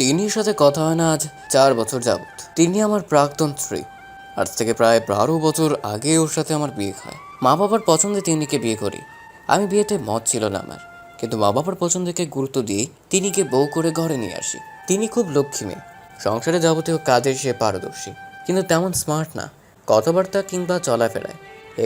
তিনির সাথে কথা হয় না আজ চার বছর যাবৎ। তিনি আমার প্রাক্তন স্ত্রী। আজ থেকে প্রায় বারো বছর আগে ওর সাথে আমার বিয়ে হয়। মা বাবার পছন্দে তিনিকে বিয়ে করি। আমি বিয়েতে মত ছিল না আমার। কিন্তু মা বাবার পছন্দকে গুরুত্ব দিয়ে তিনিকে বউ করে ঘরে নিয়ে আসি। তিনি খুব লক্ষ্মী মেয়ে। সংসারে যাবতীয় কাজে সে পারদর্শী। কিন্তু তেমন স্মার্ট না। কথাবার্তা কিংবা চলাফেরায়।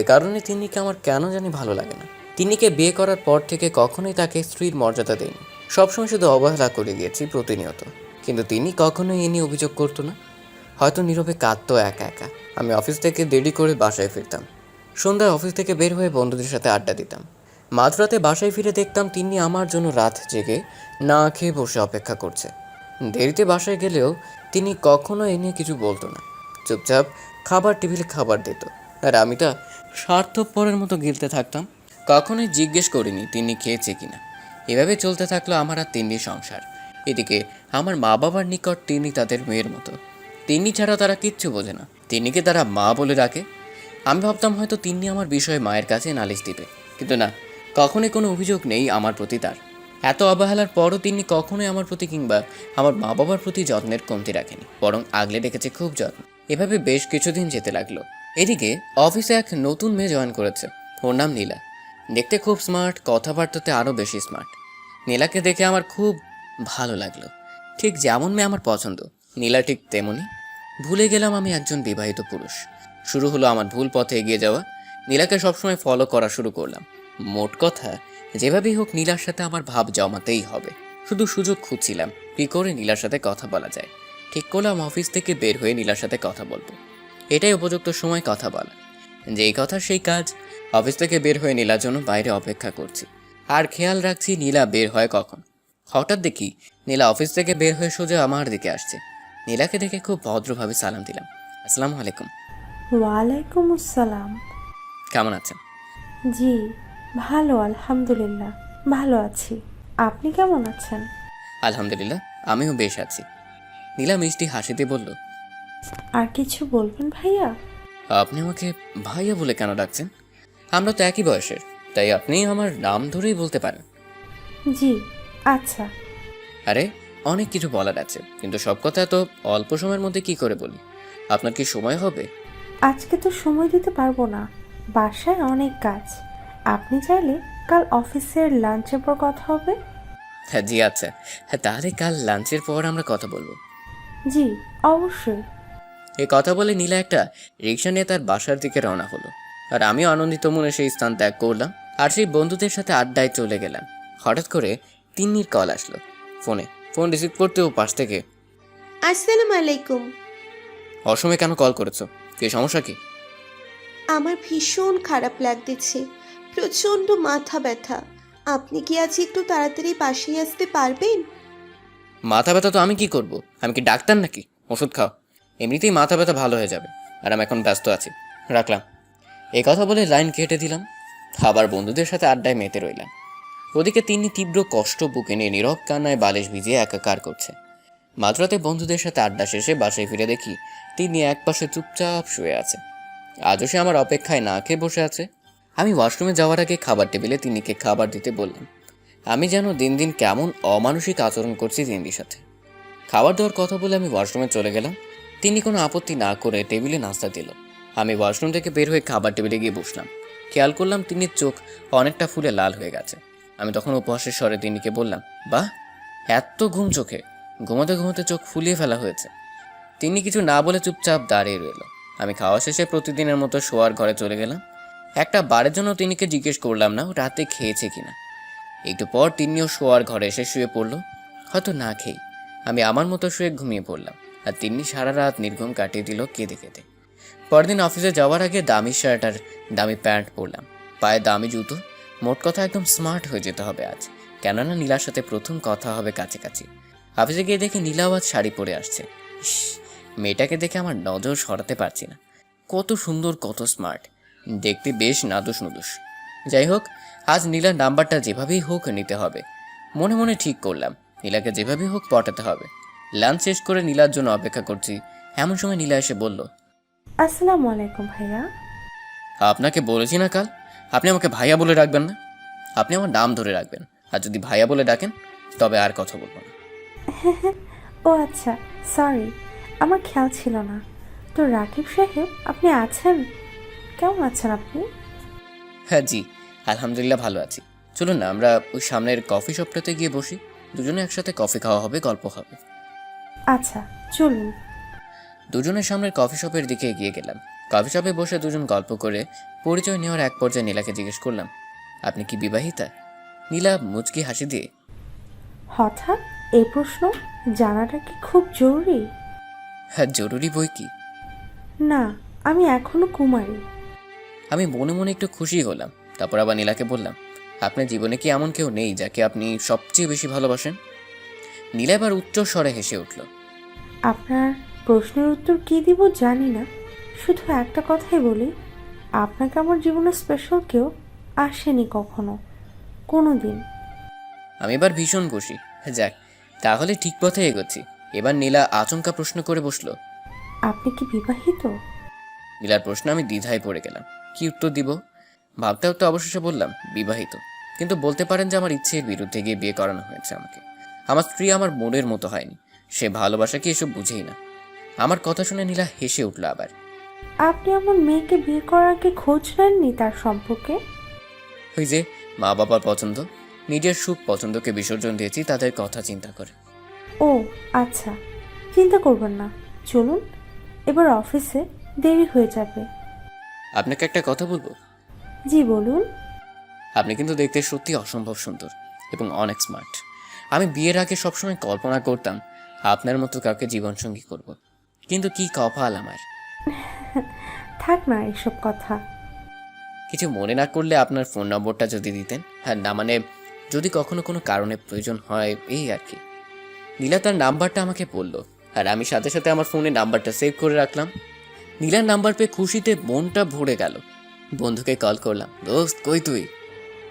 এ কারণে তিনিকে আমার কেন জানি ভালো লাগে না। তিনিকে বিয়ে করার পর থেকে কখনোই তাকে স্ত্রীর মর্যাদা দেয়নি সবসময় শুধু অবহেলা করে গিয়েছি প্রতিনিয়ত। কিন্তু তিনি কখনোই এ নিয়ে অভিযোগ করতো না। হয়তো নীরবে কাঁদতো একা একা। আমি অফিস থেকে দেরি করে বাসায় ফিরতাম। সন্ধ্যায় অফিস থেকে বের হয়ে বন্ধুদের সাথে আড্ডা দিতাম। মাঝরাতে বাসায় ফিরে দেখতাম তিনি আমার জন্য রাত জেগে না খেয়ে বসে অপেক্ষা করছে। দেরিতে বাসায় গেলেও তিনি কখনো এ নিয়ে কিছু বলতো না। চুপচাপ খাবার টেবিলে খাবার দিত। আর আমি তা স্বার্থপরের মতো গিলতে থাকতাম। কখনোই জিজ্ঞেস করিনি তিনি খেয়েছে কিনা। এভাবে চলতে থাকল আমার আর তিন্নি সংসার। এদিকে আমার মা বাবার নিকট তিনি তাদের মেয়ের মতো। তিনি ছাড়া তারা কিচ্ছু বোঝে না। তিনিকে তারা মা বলে ডাকে। আমি ভাবতাম হয়তো তিনি আমার বিষয়ে মায়ের কাছে নালিশ দিবে। কিন্তু না, কখনোই কোনো অভিযোগ নেই আমার প্রতি তার। এত অবহেলার পরও তিনি কখনোই আমার প্রতি কিংবা আমার মা বাবার প্রতি যত্নের কমতি রাখেনি, বরং আগলে রেখেছে খুব যত্ন। এভাবে বেশ কিছুদিন যেতে লাগল। এদিকে অফিসে এক নতুন মেয়ে জয়েন করেছে। ওর নাম নীলা। দেখতে খুব স্মার্ট, কথাবার্তাতে আরও বেশি স্মার্ট। নীলাকে দেখে আমার খুব ভালো লাগল। ঠিক যেমন মেয়ে আমার পছন্দ, নীলা ঠিক তেমনই ভুলে গেলাম আমি একজন বিবাহিত পুরুষ। শুরু হলো আমার ভুল পথে এগিয়ে যাওয়া। নীলাকে সবসময় ফলো করা শুরু করলাম। মোট কথা, যেভাবেই হোক নীলার সাথে আমার ভাব জমাতেই হবে। শুধু সুযোগ খুঁজছিলাম, কী করে নীলার সাথে কথা বলা যায়। ঠিক করলাম অফিস থেকে বের হয়ে নীলার সাথে কথা বলব। এটাই উপযুক্ত সময় কথা বলা। যেই কথা সেই কাজ। অফিস থেকে বের হয়ে নীলার জন্য বাইরে অপেক্ষা করছি। আর খেয়াল রাখছি নীলা বের হয় কখন। হঠাৎ দেখি নীলা অফিস থেকে বের হয়ে সোজা আমার দিকে আসছে। নীলাকে দেখে খুব ভদ্রভাবে সালাম দিলাম। আসসালামু আলাইকুম। ওয়ালাইকুম আসসালাম। কেমন আছেন? জি ভালো আলহামদুলিল্লাহ। ভালো আছি। আপনি কেমন আছেন? আলহামদুলিল্লাহ আমিও বেশ আছি। নীলা মিষ্টি হাসিতে বলল আর কিছু বলবেন ভাইয়া? আপনি আমাকে ভাইয়া বলে কেন ডাকছেন? আমরা তো একই বয়সের তাই আপনি আমার নাম ধরেই বলতে পারেন। জি আচ্ছা। আরে অনেক কিছু বলার আছে কিন্তু সব কথা তো অল্প সময়ের মধ্যে কি করে বলি? আপনার কি সময় হবে? আজকে তো সময় দিতে পারব না। বাসায় অনেক কাজ। আপনি চাইলে কাল অফিসের লাঞ্চের পর কথা হবে। হ্যাঁ জি আচ্ছা। হ্যাঁ তাহলে কাল লাঞ্চের পর আমরা কথা বলব। জি অবশ্যই। এই কথা বলে নীলা একটা রিক্সা নিয়ে তার বাসার দিকে রওনা হলো। আর আমিও আনন্দিত মনে সেই স্থান ত্যাগ করলাম। আর সেই বন্ধুদের সাথে আড্ডায় চলে গেলাম। হঠাৎ করে তিন্নির কল আসলো। ফোনে ফোন রিসিভ করতেও পাশ থেকে। আসসালামু আলাইকুম। অসময়ে কেন কল করেছ? কি সমস্যা কি? আমার ভীষণ খারাপ লাগতেছে। প্রচণ্ড মাথা ব্যথা। আপনি কি আজ একটু তাড়াতাড়ি পাশে আসতে পারবেন? মাথা ব্যথা তো আমি কি করব? আমি কি ডাক্তার নাকি? ওষুধ খাও। এমনিতেই মাথা ব্যথা ভালো হয়ে যাবে আর আমি এখন ব্যস্ত আছি। রাখলাম। এই কথা বলে লাইন কেটে দিলাম। আবার বন্ধুদের সাথে আড্ডায় মেতে রইলাম। ওদিকে তিনি তীব্র কষ্ট বুকে নিয়ে নীরব কান্নায় বালিশ ভিজিয়ে একাকার করছে। মাঝরাতে বন্ধুদের সাথে আড্ডা শেষে বাসায় ফিরে দেখি তিনি একপাশে চুপচাপ শুয়ে আছে। আজও সে আমার অপেক্ষায় না খেয়ে বসে আছে। আমি ওয়াশরুমে যাওয়ার আগে খাবার টেবিলে তিনিকে খাবার দিতে বললাম। আমি যেন দিন দিন কেমন অমানসিক আচরণ করছি তিন্নির সাথে। খাবার দেওয়ার কথা বলে আমি ওয়াশরুমে চলে গেলাম। তিনি কোনো আপত্তি না করে টেবিলে নাস্তা দিল। আমি ওয়াশরুম থেকে বের হয়ে খাবার টেবিলে গিয়ে বসলাম। খেয়াল করলাম তিন্নির চোখ অনেকটা ফুলে লাল হয়ে গেছে। আমি তখন উপহাসের স্বরে তিন্নিকে বললাম, বাহ, এত ঘুম চোখে। ঘুমোতে ঘুমোতে চোখ ফুলিয়ে ফেলা হয়েছে। তিনি কিছু না বলে চুপচাপ দাঁড়িয়ে রইল। আমি খাওয়া শেষে প্রতিদিনের মতো শোয়ার ঘরে চলে গেলাম। একটা বারের জন্য তিনিকে জিজ্ঞেস করলাম না রাতে খেয়েছে কিনা। একটু পর তিনিও শোয়ার ঘরে এসে শুয়ে পড়ল। হয়তো না খেয়ে আমি আমার মতো শুয়ে ঘুমিয়ে পড়লাম আর তিনি সারা রাত নির্ঘুম কাটিয়ে দিল কেঁদে কেঁদে। পরদিন অফিসে যাওয়ার আগে দামি শার্ট আর দামি প্যান্ট পরলাম। পায়ে দামি জুতো মোট কথা একদম স্মার্ট হয়ে যেতে হবে আজ। কেননা নীলার সাথে প্রথম কথা হবে কাছাকাছি। অফিসে গিয়ে দেখে নীলাও আজ শাড়ি পরে আসছে। ইস, মেয়েটাকে দেখে আমার নজর সরাতে পারছি না। কত সুন্দর কত স্মার্ট দেখতে বেশ নাদুস নুদুস যাই হোক আজ নীলার নাম্বারটা যেভাবেই হোক নিতে হবে। মনে মনে ঠিক করলাম নীলাকে যেভাবেই হোক পটাতে হবে। লাঞ্চ শেষ করে নীলার জন্য অপেক্ষা করছি। এমন সময় নীলা এসে বলল আসসালামু আলাইকুম ভাইয়া। আপনাকে বলেছি না কাল? আপনি আমাকে ভাইয়া বলে রাখবেন না। আপনি আমার নাম ধরে রাখবেন। আর যদি ভাইয়া বলে ডাকেন তবে আর কথা বলব না। ও আচ্ছা সরি আমার খেয়াল ছিল না। তো রাকিব সাহেব আপনি আছেন? কেমন আছেন আপনি? হ্যাঁ জি আলহামদুলিল্লাহ ভালো আছি। চলুন না আমরা ওই সামনের কফি শপটাতে গিয়ে বসি। দুজনে একসাথে কফি খাওয়া হবে গল্প হবে। আচ্ছা চলুন। দুজনের সামনের কফি শপের দিকে এগিয়ে গেলাম। কফি শপে বসে দুজন গল্প করে পরিচয় নেওয়ার এক পর্যায়ে নীলাকে জিজ্ঞেস করলাম আপনি কি বিবাহিতা? নীলা মুচকি হাসি দিয়ে হঠাৎ এই প্রশ্ন জানাটা কি খুব জরুরি? হ্যাঁ জরুরি বই কি? না আমি এখনও কুমারী। আমি মনে মনে একটু খুশি হলাম তারপর আবার নীলাকে বললাম আপনার জীবনে কি এমন কেউ নেই যাকে আপনি সবচেয়ে বেশি ভালোবাসেন? নীলা এবার উচ্চ স্বরে হেসে উঠল আপনার প্রশ্নের উত্তর কী দিব জানি না শুধু একটা কথাই বলি আপনাকে আমার জীবনে স্পেশাল কেউ আসেনি কখনো কোনো দিন আমি এবার ভীষণ খুশি। যাক তাহলে ঠিক পথে এগোচ্ছি। এবার নীলা আচমকা প্রশ্ন করে বসল। আপনি কি বিবাহিত? নীলার প্রশ্ন আমি দ্বিধায় পড়ে গেলাম। কি উত্তর দিব? ভাবতে ভাবতে অবশেষে বললাম বিবাহিত। কিন্তু বলতে পারেন যে আমার ইচ্ছের বিরুদ্ধে গিয়ে বিয়ে করানো হয়েছে আমাকে। আমার স্ত্রী আমার মনের মতো হয়নি। সে ভালোবাসা কি এসব বুঝেই না। আমার কথা শুনে নীলা হেসে উঠল আবার। আপনি আমার মেয়েকে বিয়ে করার আগে খোঁজ নেননি তার সম্পর্কে? ওই যে মা বাবার পছন্দ নিজের সুখ পছন্দকে বিসর্জন দিয়েছি তাদের কথা চিন্তা করে। ও আচ্ছা চিন্তা করবেন না। চলুন এবার অফিসে দেরি হয়ে যাবে। আপনাকে একটা কথা বলব? জি বলুন। আপনি কিন্তু দেখতে সত্যি অসম্ভব সুন্দর এবং অনেক স্মার্ট। আমি বিয়ের আগে সবসময় কল্পনা করতাম আপনার মতো কাউকে জীবনসঙ্গী করব। কিন্তু কি কপাল আমার। থাক না এসব কথা। কিছু মনে না করলে আপনার ফোন নম্বরটা যদি দিতেন। হ্যাঁ না মানে যদি কখনো কোনো কারণে প্রয়োজন হয় এই আর কি। নীলা তার নাম্বারটা আমাকে বলল। আর আমি সাথে সাথে আমার ফোনে নাম্বারটা সেভ করে রাখলাম। নীলার নাম্বার পেয়ে খুশিতে মনটা ভরে গেল। বন্ধুকে কল করলাম দোস্ত কই তুই?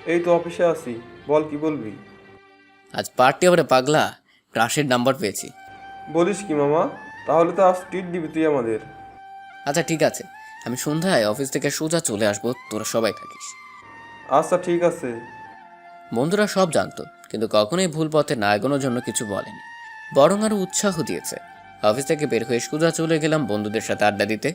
এই তো অফিসে আছি বল কি বলবি? আজ পার্টি আবার পাগলা ক্রাশের নাম্বার পেয়েছি। বলিস কি মামা তাহলে তো আজ ট্রিট দিবি তুই আমাদের। আচ্ছা ঠিক আছে। আমি সন্ধ্যায় অফিস থেকে সোজা চলে আসব তোরা সবাই থাকিস। আচ্ছা ঠিক আছে। বন্ধুরা সব জানতো কিন্তু কখনোই ভুল পথে না এগোনোর জন্য কিছু বলেনি। বরং আরও উৎসাহ দিয়েছে। অফিস থেকে বের হয়ে সোজা চলে গেলাম বন্ধুদের সাথে আড্ডা দিতে।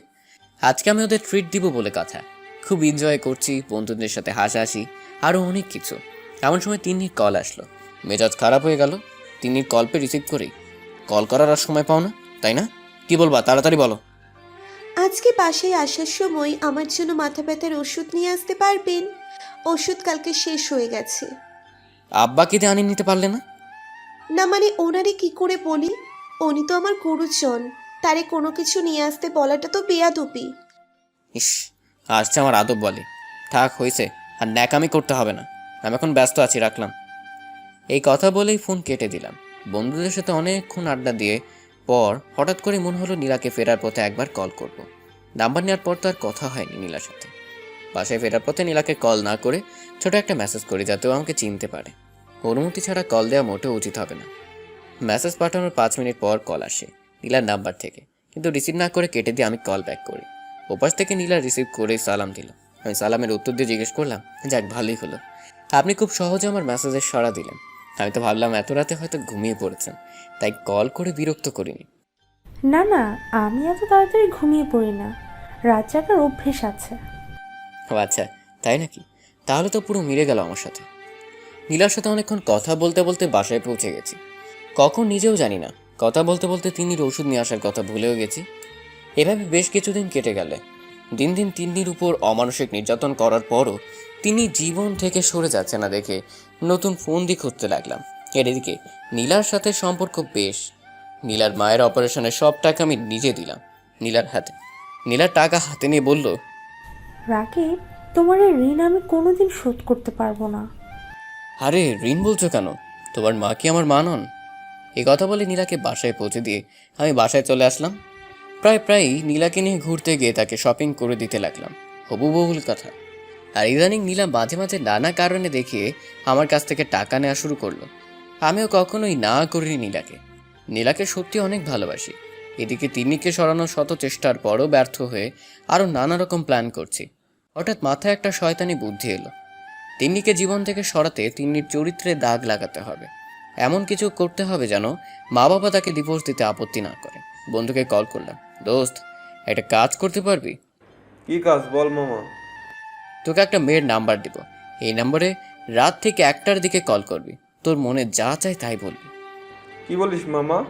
আজকে আমি ওদের ট্রিট দিব বলে কথা। খুব এনজয় করছি বন্ধুদের সাথে হাসাহাসি আরও অনেক কিছু। এমন সময় তিন্নির কল আসলো। মেজাজ খারাপ হয়ে গেল। তিন্নির কল পে রিসিভ করেই। কল করার আর সময় পাও না তাই না? কি বলবা তাড়াতাড়ি বলো। আজকে বাসায় আসার সময় আমার জন্য মাথা ব্যথার ওষুধ নিয়ে আসতে পারবেন। ওষুধ কালকে শেষ হয়ে গেছে। আব্বাকে দিয়ে আনিয়ে নিতে পারলে না? না মানে ওনারে কি করে বলি? উনি তো আমার গুরুজন তারে কোনো কিছু নিয়ে আসতে বলাটা তো বেয়াদপি ইস আসছে আমার আদব বলে। থাক হয়েছে। আর ন্যাকামি করতে হবে না। আমি এখন ব্যস্ত আছি রাখলাম। এই কথা বলেই ফোন কেটে দিলাম। বন্ধুদের সাথে অনেকক্ষণ আড্ডা দিয়ে পর হঠাৎ করে মনে হলো নীলাকে ফেরার পথে একবার কল করব। নাম্বার নেওয়ার পর তো আর কথা হয়নি নীলার সাথে। বাসায় ফেরার পথে নীলাকে কল না করে ছোট একটা মেসেজ করি যাতে ও আমাকে চিনতে পারে। অনুমতি ছাড়া কল দেওয়া মোটেও উচিত হবে না। মেসেজ পাঠানোর পাঁচ মিনিট পর কল আসে নীলার নাম্বার থেকে। কিন্তু রিসিভ না করে কেটে দিয়ে আমি কল ব্যাক করি। ওপাশ থেকে নীলা রিসিভ করে সালাম দিল। আমি সালামের উত্তর দিয়ে জিজ্ঞেস করলাম, যাক, ভালোই হলো। আপনি খুব সহজে আমার মেসেজের সাড়া দিলেন। আমি তো ভাবলাম এত রাতে হয়তো ঘুমিয়ে পড়েছেন তাই কল করে বিরক্ত করিনি। না না আমি এত তাড়াতাড়ি ঘুমিয়ে পড়ি না। রাত জাগার অভ্যেস আছে। ও আচ্ছা তাই নাকি? তাহলে তো পুরো মিলে গেল আমার সাথে। নীলার সাথে অনেকক্ষণ কথা বলতে বলতে বাসায় পৌঁছে গেছি। কখন নিজেও জানি না কথা বলতে বলতে তিন্নির ওষুধ নিয়ে আসার কথা ভুলেও গেছি। এভাবে বেশ কিছুদিন কেটে গেলে। দিন দিন তিন তিন্নির উপর অমানসিক নির্যাতন করার পরও তিনি জীবন থেকে সরে যাচ্ছে না দেখে নতুন ফোন দিয়ে খুঁজতে লাগলাম। এর এদিকে নীলার সাথে সম্পর্ক বেশ। নীলার মায়ের অপারেশনের সব টাকা আমি নিজে দিলাম। নীলার হাতে নীলার টাকা হাতে নিয়ে বলল রাকিব তোমার এই ঋণ আমি কোনোদিন শোধ করতে পারব না। আরে ঋণ বলছো কেন? তোমার মা কি আমার মা নন? এই কথা বলে নীলাকে বাসায় পৌঁছে দিয়ে আমি বাসায় চলে আসলাম। প্রায় প্রায়ই নীলাকে নিয়ে ঘুরতে গিয়ে তাকে শপিং করে দিতে লাগলাম। হবু বহুল কথা। আর ইদানিং নীলা মাঝে মাঝে নানা কারণে দেখিয়ে আমার কাছ থেকে টাকা নেওয়া শুরু করল। আমিও কখনোই না করিনি নীলাকে। নীলাকে সত্যি অনেক ভালোবাসি। এদিকে তিন্নিকে সরানোর শত চেষ্টার পরও ব্যর্থ হয়ে আরও নানা রকম প্ল্যান করছি। হঠাৎ মাথায় একটা শয়তানি বুদ্ধি এলো। তিন্নিকে জীবন থেকে সরাতে তিন্নির চরিত্রে দাগ লাগাতে হবে। এমন কিছু করতে হবে যেন মা বাবা তাকে ডিভোর্স দিতে আপত্তি না করে। বন্ধুকে কল করলাম, দোস্ত, একটা কাজ করতে পারবি? কি কাজ? বল মামা। তোকে একটা মেয়ের নাম্বার দিব। এই নম্বরে রাত থেকে একটার দিকে কল করবি। তোর মনে যা চাই তাই বলবি। কি বলিস মামা?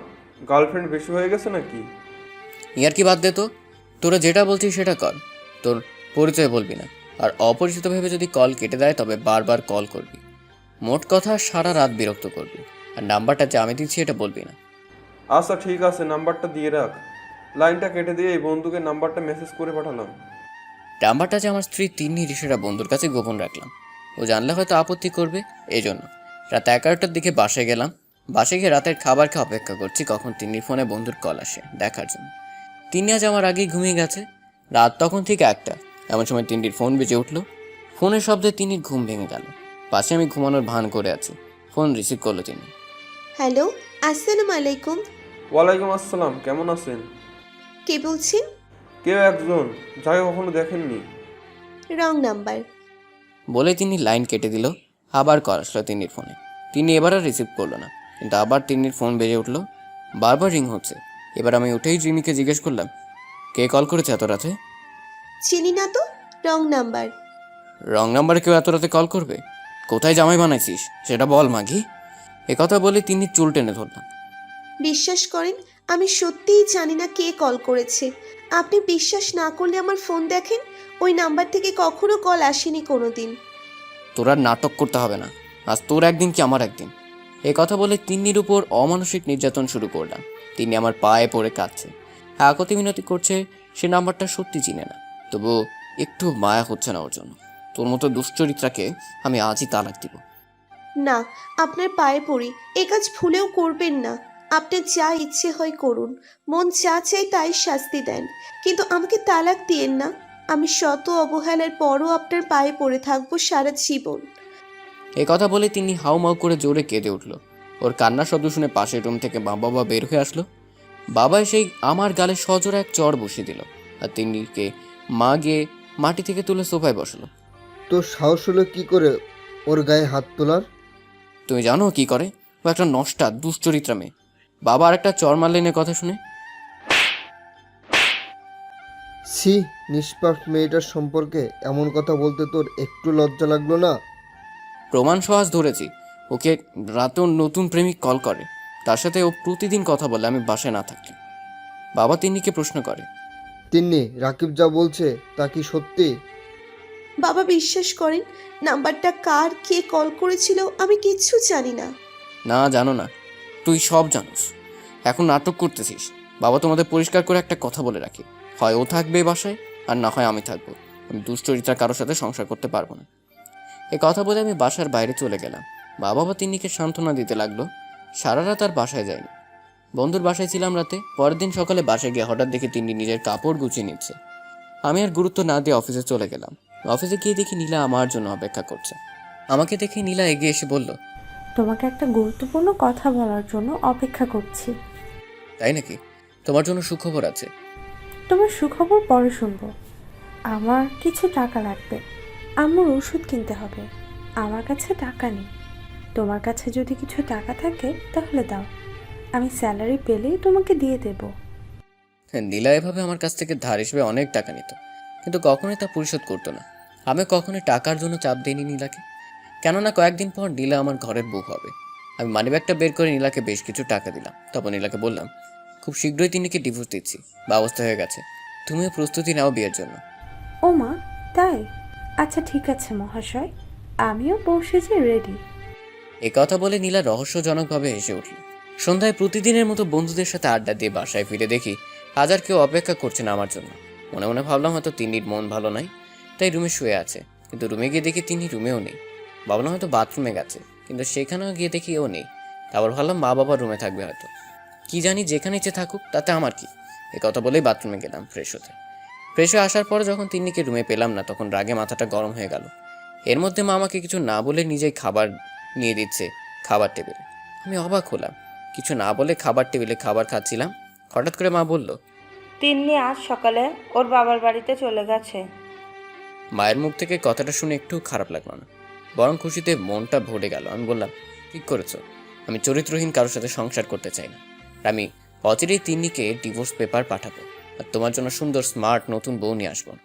গার্লফ্রেন্ড বেশি হয়ে গেছে নাকি? ইয়ার কি বাদ দে তো? তোরা যেটা বলছিস সেটা কর। তোর পরিচয় বলবি না। আর অপরিচিত ভেবে যদি কল কেটে দেয় তবে বারবার কল করবি। মোট কথা সারা রাত বিরক্ত করবি। আর নাম্বারটা যে আমি দিচ্ছি এটা বলবি না। আচ্ছা ঠিক আছে নাম্বারটা দিয়ে রাখ। লাইনটা কেটে দিয়ে এই বন্ধুকে নাম্বারটা মেসেজ করে পাঠালাম। নাম্বারটা যে আমার স্ত্রী তিন্নি ঋষিরা বন্ধুর কাছে গোপন রাখলাম। ও জানলে হয়তো আপত্তি করবে এই জন্য রাত এগারোটার দিকে বাসে গেলাম। বাসে গিয়ে রাতের খাবার খেয়ে অপেক্ষা করছি কখন তিন্নির ফোনে বন্ধুর কল আসে দেখার জন্য। তিন্নি আজ আমার আগেই ঘুমিয়ে গেছে। রাত তখন ঠিক একটা। এমন সময় তিন্নির ফোন বেজে উঠল। ফোনের শব্দে তিনি ঘুম ভেঙে গেল। পাশে আমি ঘুমানোর ভান করে আছি। ফোন রিসিভ করল তিনি হ্যালো আসসালামু আলাইকুম। ওয়ালাইকুম আসসালাম কেমন আছেন? কে বলছেন? কেউ একজন যাকে কখনো দেখেননি। Wrong number. বলে তিনি লাইন কেটে দিল আবার কল আসলো তিন্নির ফোনে। তিনি এবার আর রিসিভ করল না কিন্তু আবার তিন্নির ফোন বেজে উঠল বারবার রিং হচ্ছে। এবার আমি উঠেই জিমিকে জিজ্ঞেস করলাম কে কল করেছে এত রাতে? চিনি না তো রং নাম্বার। রং নাম্বারে কেউ এত রাতে কল করবে? কোথায় জামাই বানাইছিস? সেটা বল মাগি। কথা বলে তিনি চুল টেনে ধরলাম বিশ্বাস করেন আমি সত্যিই জানি না কে কল করেছে। আপনি বিশ্বাস না করলে আমার ফোন দেখেন ওই নাম্বার থেকে কখনো কল আসেনি কোনো দিন তোর আর নাটক করতে হবে না। আজ তোর একদিন কি আমার একদিন? এ কথা বলে তিন্নির উপর অমানসিক নির্যাতন শুরু করলাম। তিনি আমার পায়ে পড়ে কাঁদছে। আকতি মিনতি করছে সে নাম্বারটা সত্যি চিনে না। তবু একটু মায়া হচ্ছে না ওর জন্য। তোর মতো দুশ্চরিত্রাকে আমি আজই তালাক দিব। না আপনার পায়ে পড়ি। এ কাজ ভুলেও করবেন না। আপনার যা ইচ্ছে হয় করুন। মন যা চাই তাই শাস্তি দেন। কিন্তু আমাকে তালাক দিয়েন না। আমি শত অবহেলার পরও আপনার পায়ে পড়ে থাকব সারা জীবন। এ কথা বলে তিনি হাউমাউ করে জোরে কেঁদে উঠল। ওর কান্নার শব্দ শুনে পাশের রুম থেকে মা বাবা বের হয়ে আসলো। বাবা সেই আমার গালে সজোরে এক চড় বসিয়ে দিল আর তিন্নিকে মা গিয়ে মাটি থেকে তুলে সোফায় বসল। তোর সাহস হলো কি করে ওর গায়ে হাত তোলার? তুমি জানো কি করে? ও একটা নষ্টা দুশ্চরিত্রা মেয়ে। বাবা আর একটা চর মারলেনের কথা শুনে? সি নিষ্পাপ মেয়েটার সম্পর্কে এমন কথা বলতে তোর একটু লজ্জা লাগল না? প্রমাণ সহজ ধরেছি। ওকে রাতেও নতুন প্রেমিক কল করে। তার সাথে ও প্রতিদিন কথা বলে আমি বাসায় না থাকি। বাবা তিন্নিকে প্রশ্ন করে। তিন্নি রাকিব যা বলছে তা কি সত্যি? বাবা বিশ্বাস করেন নাম্বারটা কার কে কল করেছিল আমি কিচ্ছু জানি না। না জানো না। তুই সব জানোস। এখন নাটক করতেছিস। বাবা তোমাদের পরিষ্কার করে একটা কথা বলে রাখি। হয় ও থাকবে বাসায়, আর না হয় আমি থাকব। আমি দুশ্চরিত্রা কারোর সাথে সংসার করতে পারব না। এ কথা বলে আমি বাসার বাইরে চলে গেলাম। বাবা বা তিন্নিকে সান্ত্বনা দিতে লাগল। সারা রাত আর বাসায় যায়নি। বন্ধুর বাসায় ছিলাম রাতে। পরের দিন সকালে বাসায় গিয়ে হঠাৎ দেখে তিন্নি নিজের কাপড় গুছিয়ে নিচ্ছে। আমি আর গুরুত্ব না দিয়ে অফিসে চলে গেলাম। অফিসে গিয়ে দেখি নীলা আমার জন্য অপেক্ষা করছে। আমাকে দেখে নীলা এগিয়ে এসে বলল তোমাকে একটা গুরুত্বপূর্ণ কথা বলার জন্য অপেক্ষা করছি। তাই নাকি? তোমার জন্য সুখবর আছে। তোমার সুখবর পরে শুনব। আমার কিছু টাকা লাগবে। আমার ওষুধ কিনতে হবে। আমার কাছে টাকা নেই। তোমার কাছে যদি কিছু টাকা থাকে তাহলে দাও। আমি স্যালারি পেলেই তোমাকে দিয়ে দেব। হ্যাঁ, নীলা এভাবে আমার কাছ থেকে ধার হিসেবে অনেক টাকা নিত। কিন্তু কখনোই তা পরিশোধ করতো না। আমি কখনোই টাকার জন্য চাপ দিইনি নীলাকে। কেননা কয়েকদিন পর নীলা আমার ঘরের বউ হবে। আমি মানিব্যাগটা বের করে নীলাকে বেশ কিছু টাকা দিলাম। তারপর নীলাকে বললাম খুব শীঘ্রই তিনিকে ডিভোর্স দিচ্ছি। ব্যবস্থা হয়ে গেছে। তুমিও প্রস্তুতি নাও বিয়ের জন্য। ও মা তাই? আচ্ছা ঠিক আছে মহাশয়। আমিও যে রেডি এ কথা বলে নীলা রহস্যজনকভাবে হেসে উঠল। সন্ধ্যায় প্রতিদিনের মতো বন্ধুদের সাথে আড্ডা দিয়ে বাসায় ফিরে দেখি আজ আর কেউ অপেক্ষা করছে না আমার জন্য। মনে মনে ভাবলাম হয়তো তিন্নির মন ভালো নাই তাই রুমে শুয়ে আছে। কিন্তু রুমে গিয়ে দেখি তিনি রুমেও নেই। ভাবলাম হয়তো বাথরুমে গেছে কিন্তু সেখানেও গিয়ে দেখি ও নেই। তারপর ভাবলাম মা বাবা রুমে থাকবে হয়তো। কি জানি যেখানে ইচ্ছে থাকুক তাতে আমার কি? এ কথা বলেই বাথরুমে গেলাম ফ্রেশ হতে। ফ্রেশ হয়ে আসার পরে যখন তিন্নিকে রুমে পেলাম না তখন রাগে মাথাটা গরম হয়ে গেল। এর মধ্যে মা আমাকে কিছু না বলে নিজেই খাবার নিয়ে দিচ্ছে খাবার টেবিলে আমি অবাক হলাম। কিছু না বলে খাবার টেবিলে খাবার খাচ্ছিলাম। হঠাৎ করে মা বলল তিন্নি আজ সকালে ওর বাবার বাড়িতে চলে গেছে। মায়ের মুখ থেকে কথাটা শুনে একটু খারাপ লাগল না। বরং খুশিতে মনটা ভরে গেল। আমি বললাম, ঠিক করেছ। আমি চরিত্রহীন কারোর সাথে সংসার করতে চাই না। আমি অচিরেই তিন্নিকে ডিভোর্স পেপার পাঠাবো আর তোমার জন্য সুন্দর, স্মার্ট, নতুন বউ নিয়ে আসব।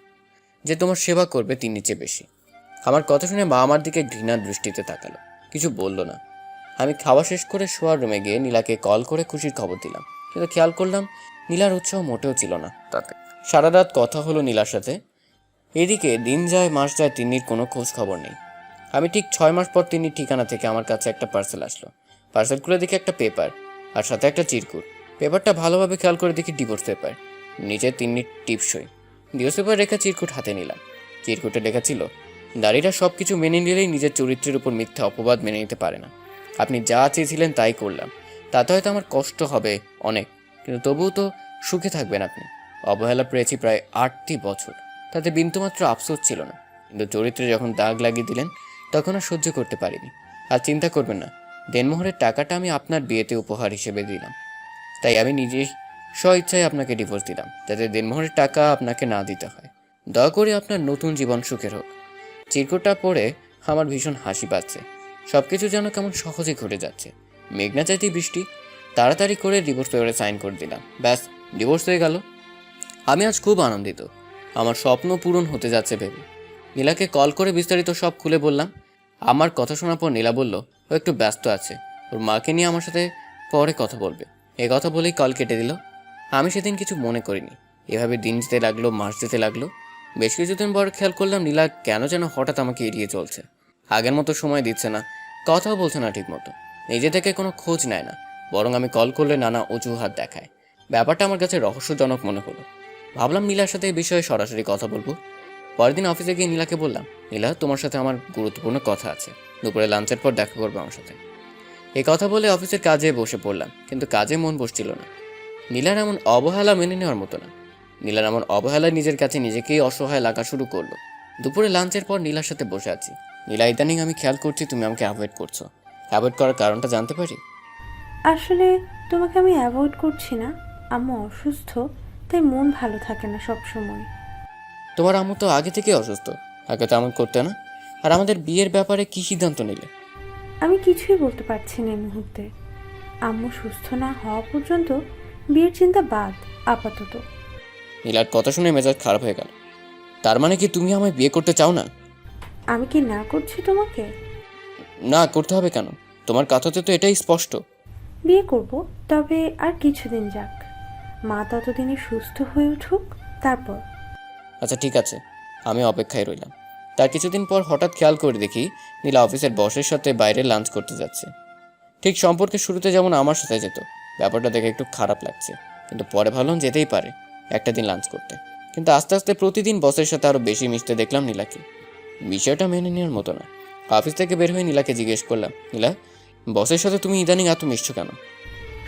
যে তোমার সেবা করবে তিন্নির চেয়ে বেশি। আমার কথা শুনে মা আমার দিকে ঘৃণার দৃষ্টিতে তাকালো। কিছু বলল না। আমি খাওয়া শেষ করে শোয়ার রুমে গিয়ে নীলাকে কল করে খুশির খবর দিলাম। কিন্তু খেয়াল করলাম, নীলার উৎসাহ মোটেও ছিল না তাতে। সারা রাত কথা হলো নীলার সাথে। এদিকে দিন যায়, মাস যায় তিন্নির কোনো খোঁজ খবর নেই। আমি ঠিক ছয় মাস পর তিনি ঠিকানা থেকে আমার কাছে একটা পার্সেল আসলো। পার্সেল খুলে দেখি একটা পেপার আর সাথে একটা চিরকুট। পেপারটা ভালোভাবে খেয়াল করে দেখি ডিভোর্স পেপার নিচে তিনি টিপসই। ডিভোর্স পেপার রেখা চিরকুট হাতে নিলাম। চিরকুটে লেখা ছিল দাড়িরা সব কিছু মেনে নিলেই নিজের চরিত্রের উপর মিথ্যা অপবাদ মেনে নিতে পারে না। আপনি যা চেয়েছিলেন তাই করলাম। তাতে হয়তো আমার কষ্ট হবে অনেক, কিন্তু তবুও তো সুখে থাকবেন আপনি। অবহেলা পেয়েছি প্রায় আটটি বছর। তাতে বিন্দুমাত্র আফসোস ছিল না। কিন্তু চরিত্রে যখন দাগ লাগিয়ে দিলেন তখন আর সহ্য করতে পারিনি। আর চিন্তা করবেন না, দেনমোহরের টাকাটা আমি আপনার বিয়েতে উপহার হিসেবে দিলাম। তাই আমি নিজে স্ব ইচ্ছায় আপনাকে ডিভোর্স দিলাম, যাতে দেনমোহরের টাকা আপনাকে না দিতে হয়। দয়া করে আপনার নতুন জীবন সুখের হোক। চিরকুটটা পড়ে আমার ভীষণ হাসি পাচ্ছে। সব কিছু যেন কেমন সহজে ঘটে যাচ্ছে। মেঘনা চাইতেই বৃষ্টি, তাড়াতাড়ি করে ডিভোর্স পেপারে সাইন করে দিলাম। ব্যাস ডিভোর্স হয়ে গেল। আমি আজ খুব আনন্দিত। আমার স্বপ্ন পূরণ হতে যাচ্ছে ভেবে। নীলাকে কল করে বিস্তারিত সব খুলে বললাম। আমার কথা শোনার পর নীলা বলল, ও একটু ব্যস্ত আছে। ওর মাকে নিয়ে আমার সাথে পরে কথা বলবে। এ কথা বলেই কল কেটে দিল। আমি সেদিন কিছু মনে করিনি। এভাবে দিন যেতে লাগল, মাস যেতে লাগল। বেশ কিছুদিন পর খেয়াল করলাম নীলা কেন যেন হঠাৎ আমাকে এড়িয়ে চলছে। আগের মতো সময় দিচ্ছে না, কথাও বলছে না ঠিক মতো নিজে থেকে কোনো খোঁজ নেয় না, বরং আমি কল করলে নানা অজুহাত দেখায়। ব্যাপারটা আমার কাছে রহস্যজনক মনে হলো। ভাবলাম নীলার সাথে এই বিষয়ে সরাসরি কথা বলব। পরের দিন অফিসে গিয়ে নীলাকে বললাম, নীলা, তোমার সাথে আমার গুরুত্বপূর্ণ কথা আছে। দুপুরে লাঞ্চের পর দেখা করবে আমার সাথে। এই কথা বলে অফিসের কাজে বসে পড়লাম, কিন্তু কাজে মন বসছিল না। নীলার এমন অবহেলা মেনে নেওয়ার মতো না। নীলার এমন অবহেলায় নিজের কাছে নিজেকেই অসহায় লাগা শুরু করল। দুপুরে লাঞ্চের পর নীলার সাথে বসে আছি। নীলা, ইদানিং আমি খেয়াল করছি তুমি আমাকে অ্যাভয়েড করছ। অ্যাভয়েড করার কারণটা জানতে পারি? আসলে তোমাকে আমি অ্যাভয়েড করছি না। আম্মু অসুস্থ, তাই মন ভালো থাকে না সব সময় তোমার আম্মু তো আগে থেকে অসুস্থ। আগে তো এমন করতে না। আর আমাদের বিয়ের ব্যাপারে কি সিদ্ধান্ত নিলে? আমি কিছুই বলতে পারছি না এই মুহূর্তে। আম্মু সুস্থ না হওয়া পর্যন্ত বিয়ের চিন্তা বাদ আপাতত। নীলার কথা শুনে মেজাজ খারাপ হয়ে গেল। তার মানে কি তুমি আমায় বিয়ে করতে চাও না? আমি কি না করছি তোমাকে? না করতে হবে কেন? তোমার কথাতে তো এটাই স্পষ্ট। বিয়ে করব তবে আর কিছুদিন যাক। মা ততদিনে সুস্থ হয়ে উঠুক তারপর। আচ্ছা ঠিক আছে। আমি অপেক্ষায় রইলাম। তার কিছুদিন পর হঠাৎ খেয়াল করে দেখি নীলা অফিসের বসের সাথে বাইরে লাঞ্চ করতে যাচ্ছে। ঠিক সম্পর্কে শুরুতে যেমন আমার সাথে যেত ব্যাপারটা দেখে একটু খারাপ লাগছে। কিন্তু পরে ভাবলাম যেতেই পারে একটা দিন লাঞ্চ করতে। কিন্তু আস্তে আস্তে প্রতিদিন বসের সাথে আরও বেশি মিশতে দেখলাম নীলাকে। বিষয়টা মেনে নেওয়ার মতো না। অফিস থেকে বের হয়ে নীলাকে জিজ্ঞেস করলাম নীলা বসের সাথে তুমি ইদানিং এত মিশছো কেন?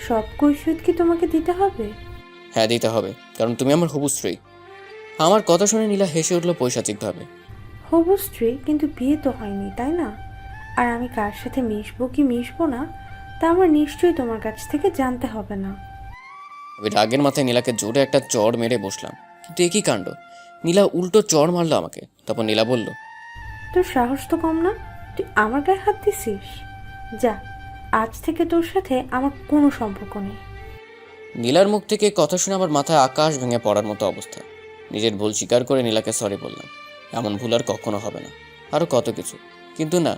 সব কৈফিয়ত কি তোমাকে দিতে হবে? হ্যাঁ দিতে হবে। কারণ তুমি আমার হবু স্ত্রী। আমার কথা শুনে নীলা হেসে উঠল পৈশাচিকভাবে। হবু স্ত্রী কিন্তু বিয়ে তো হয়নি তাই না? আর আমি কার সাথে মিশবো কি মিশবো না তা আমার নিশ্চয়ই তোমার কাছ থেকে জানতে হবে না। আমি রাগের মাথায় নীলাকে জোরে একটা চড় মেরে বসলাম। কিন্তু একই কাণ্ড? নীলা উল্টো চড় মারলো আমাকে তারপর নীলা বলল তোর সাহস তো কম না তুই আমার গায়ে হাত দিছিস? যা আজ থেকে তোর সাথে আমার কোনো সম্পর্ক নেই। নীলার মুখ থেকে কথা শুনে আমার মাথায় আকাশ ভেঙে পড়ার মতো অবস্থা। নিজের ভুল স্বীকার করে নীলাকে সরি বললাম। এমন ভুল আর কখনো হবে না। আরও কত কিছু। কিন্তু না,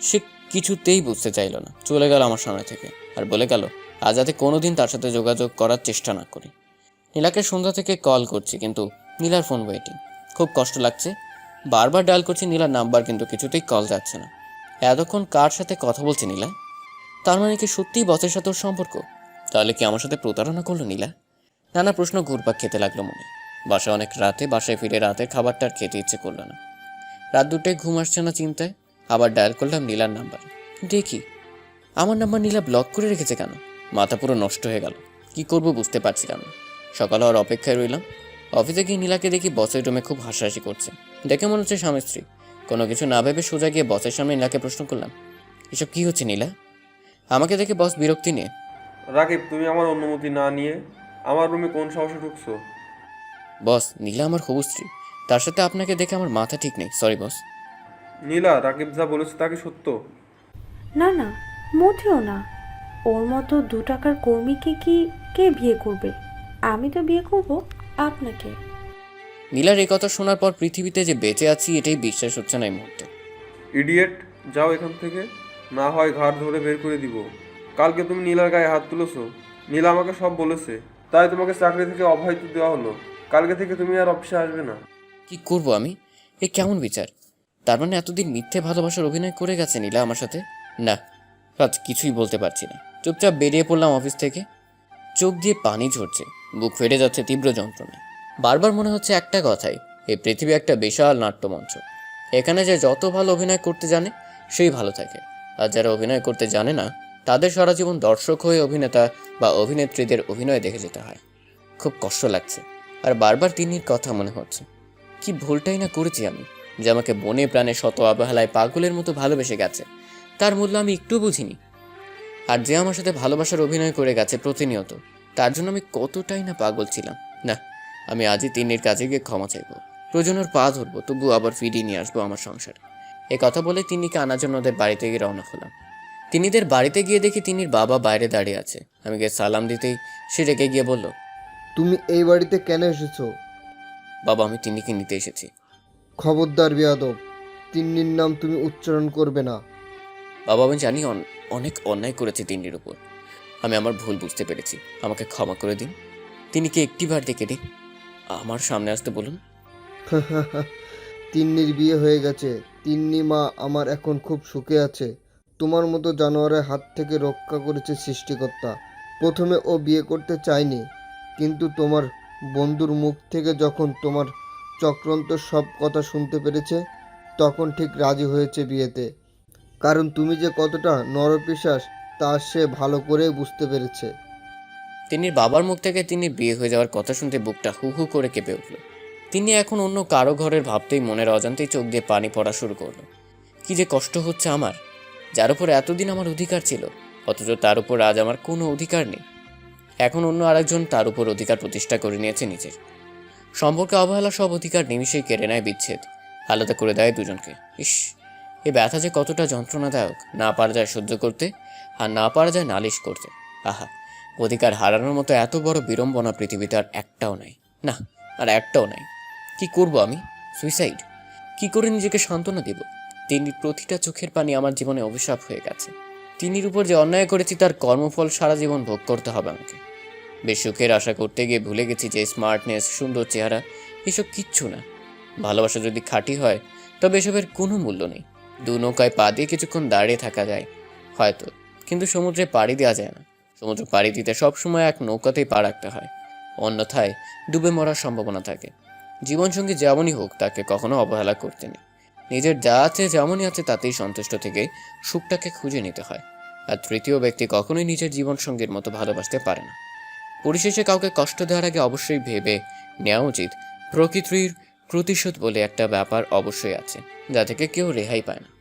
সে কিছুতেই বুঝতে চাইলো না। চলে গেল আমার সামনে থেকে। আর বলে গেল, আজ যাতে কোনোদিন তার সাথে যোগাযোগ করার চেষ্টা না করি। নীলাকে সন্ধ্যা থেকে কল করছি, কিন্তু নীলার ফোন ওয়েটিং খুব কষ্ট লাগছে। বারবার ডায়াল করছি নীলার নাম্বার কিন্তু কিছুতেই কল যাচ্ছে না। এতক্ষণ কার সাথে কথা বলছে নীলা? তার মানে কি সত্যিই বসের সাথে সম্পর্ক? তাহলে কি আমার সাথে প্রতারণা করল নীলা? নানা প্রশ্ন ঘুরপাক খেতে লাগল মনে। বাসায় অনেক রাতে, বাসায় ফিরে রাতের খাবারটা আর খেতে ইচ্ছে করল না। রাত দুটোয় ঘুম আসছে না চিন্তায়, আবার ডায়াল করলাম নীলার নাম্বার দেখি, আমার নাম্বার নীলা ব্লক করে রেখেছে কেন? মাথা পুরো নষ্ট হয়ে গেল। কি করব বুঝতে পারছিলাম না সকাল হওয়ার অপেক্ষায় রইলাম। অফিসে গিয়ে নীলাকে দেখি বসের রুমে খুব হাসাহাসি করছে। দেখে মনে হচ্ছে স্বামী স্ত্রী। কোনো কিছু না ভেবে সোজা গিয়ে বসের সামনে নীলাকে প্রশ্ন করলাম, এসব কি হচ্ছে নীলা? আমাকে দেখে বস বিরক্তি নিয়ে, রাকিব, তুমি আমার অনুমতি না নিয়ে আমার রুমে কোন সাহসে ঢুকছো? বস নীলা আমার হবু স্ত্রী। তার সাথে আপনাকে দেখে আমার মাথা ঠিক নেই। Sorry boss. নীলা রাকিব যা বলেছে তা কি সত্য। না না মোটেও না। ওর মতো দু টাকার কর্মীকে কি কে বিয়ে করবে? আমি তো বিয়ে করব আপনাকে। নীলার এই কথা শোনার পর পৃথিবীতে যে বেঁচে আছি এটাই বিশ্বাস হচ্ছে না এই মুহূর্তে। ইডিয়েট যাও এখান থেকে। না হয় ঘাট ধরে বের করে দিব। কালকে তুমি নীলার গায়ে হাত তুলেছো। নীলা আমাকে সব বলেছে। তাই তোমাকে চাকরি থেকে অব্যাহতি দেওয়া হলো। কালকে থেকে তুমি আর অফিসে আসবে না। কি করব আমি? এ কেমন বিচার? তার মানে এতদিন মিথ্যে ভালোবাসার অভিনয় করে গেছে নীলা আমার সাথে? না, আজ কিছুই বলতে পারছি না। চুপচাপ বেরিয়ে পড়লাম অফিস থেকে। চোখ দিয়ে পানি ঝরছে, বুক ফেটে যাচ্ছে তীব্র যন্ত্রণায়। বারবার মনে হচ্ছে একটা কথাই এই পৃথিবী একটা বিশাল নাট্যমঞ্চ। এখানে যে যত ভালো অভিনয় করতে জানে, সেই ভালো থাকে। আর যারা অভিনয় করতে জানে না, তাদের সারা জীবন দর্শক হয়ে অভিনেতা বা অভিনেত্রীদের অভিনয় দেখে যেতে হয়। খুব কষ্ট লাগছে। আর বারবার তিন্নির কথা মনে হচ্ছে। কি ভুলটাই না করেছি আমি, যে আমাকে বনে প্রাণে শত অবহেলায় পাগলের মতো ভালোবেসে গেছে। তার মূল্য আমি একটু বুঝিনি। আর যে আমার সাথে ভালোবাসার অভিনয় করে গেছে প্রতিনিয়ত, তার জন্য আমি কতটাই না পাগল ছিলাম। না, আমি আজই তিন্নির কাছে গিয়ে ক্ষমা চাইব। প্রয়োজন ওর পা ধরবো তবু আবার ফিরিয়ে নিয়ে আসব আমার সংসারে। এ কথা বলে তিন্নিকে আনার জন্য ওদের বাড়িতে গিয়ে রওনা হলাম। তিনিদের বাড়িতে গিয়ে দেখি তিন্নির বাবা বাইরে দাঁড়িয়ে আছে। আমি গিয়ে সালাম দিতেই সে রেগে গিয়ে বলল তুমি এই বাড়িতে কেন এসেছ? বাবা আমি তিন্নিকে নিতে এসেছি। খবরদার বেয়াদব তিন্নির নাম তুমি উচ্চারণ করবে না। বাবা আমি জানি অন- অনেক অন্যায় করেছে তিন্নির উপর। আমি আমার ভুল বুঝতে পেরেছি। আমাকে ক্ষমা করে দিন। তিনি কি একটি বার ডেকে দিন আমার সামনে আসতে বলুন। তিন্নির বিয়ে হয়ে গেছে। তিন্নি মা আমার এখন খুব সুখে আছে। তোমার মতো জানোয়ারের হাত থেকে রক্ষা করেছে সৃষ্টিকর্তা। প্রথমে ও বিয়ে করতে চায়নি। কিন্তু তোমার বন্ধুর মুখ থেকে যখন তোমার চক্রান্ত সব কথা শুনতে পেরেছে, তখন ঠিক রাজি হয়েছে বিয়েতে। কারণ তুমি যে কতটা নরপিশাস, তা সে ভালো করে বুঝতে পেরেছে। তিন্নির বাবার মুখ থেকে তিনি বিয়ে হয়ে যাওয়ার কথা শুনতে বুকটা হু হু করে কেঁপে উঠল। তিনি এখন অন্য কারও ঘরের ভাবতেই মনের অজান্তেই চোখ দিয়ে পানি পড়া শুরু করল। কি যে কষ্ট হচ্ছে আমার, যার উপর এতদিন আমার অধিকার ছিল, অথচ তার উপর আজ আমার কোনো অধিকার নেই। এখন অন্য আরেকজন তার উপর অধিকার প্রতিষ্ঠা করে নিয়েছে নিজের। সম্পর্কে অবহেলা সব অধিকার নিমিশেই কেড়ে নেয় বিচ্ছেদ। আলাদা করে দেয় দুজনকে। ইস, এ ব্যথা যে কতটা যন্ত্রণাদায়ক। না পারা যায় সহ্য করতে, আর না পারা যায় নালিশ করতে। আহা, অধিকার হারানোর মতো এত বড় বিড়ম্বনা পৃথিবীতে আর একটাও নাই। না, আর একটাও নাই। কি করব আমি? সুইসাইড কি করে নিজেকে সান্ত্বনা দেব? তিনি প্রতিটা চোখের পানি আমার জীবনে অভিশাপ হয়ে গেছে। তিনির উপর যে অন্যায় করেছি তার কর্মফল সারা জীবন ভোগ করতে হবে আমাকে। বেশ সুখের আশা করতে গিয়ে ভুলে গেছি যে স্মার্টনেস সুন্দর চেহারা, এসব কিচ্ছু না। ভালোবাসা যদি খাঁটি হয়, তবে এসবের কোনো মূল্য নেই। দু নৌকায় পা দিয়ে কিছুক্ষণ দাঁড়িয়ে থাকা যায়, হয়তো। কিন্তু সমুদ্রে পাড়ি দেওয়া যায় না। সমুদ্র পাড়ি দিতে সবসময় এক নৌকাতেই পা রাখতে হয়। অন্যথায় ডুবে মরার সম্ভাবনা থাকে। জীবনসঙ্গী যেমনই হোক, তাকে কখনো অবহেলা করতে নেই। নিজের যা আছে, যেমনই আছে, তাতেই সন্তুষ্ট থেকে সুখটাকে খুঁজে নিতে হয়। আর তৃতীয় ব্যক্তি কখনোই নিজের জীবনসঙ্গীর মতো ভালোবাসতে পারে না। পরিশেষে কাউকে কষ্ট দেওয়ার আগে অবশ্যই ভেবে নেওয়া উচিত। প্রকৃতির প্রতিশোধ বলে একটা ব্যাপার অবশ্যই আছে, যা থেকে কেউ রেহাই পায় না।